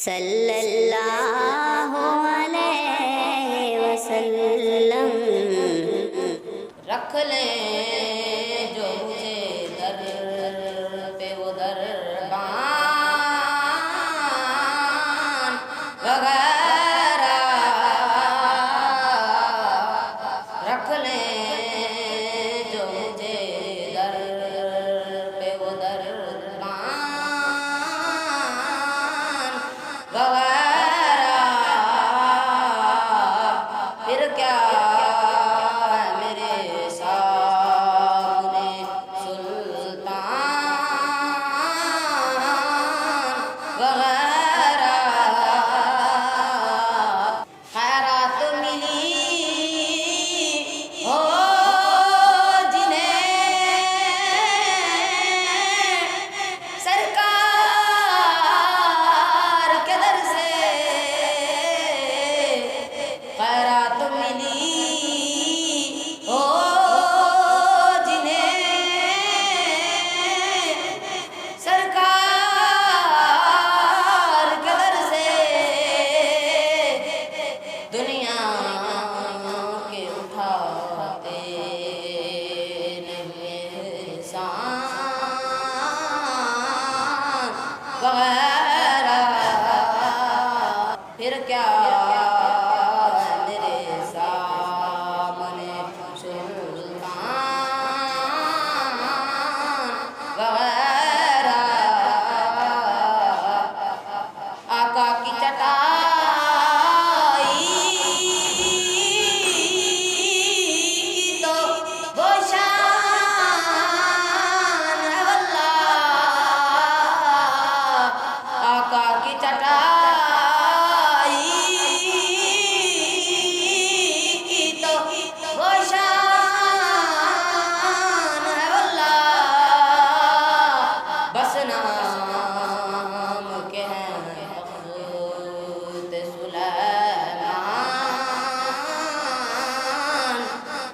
സല്ലല്ലാഹു അലൈഹി വസല്ലം रख लें Bye. ਵਗੈਰਾ ਫਿਰ ਕਿਆ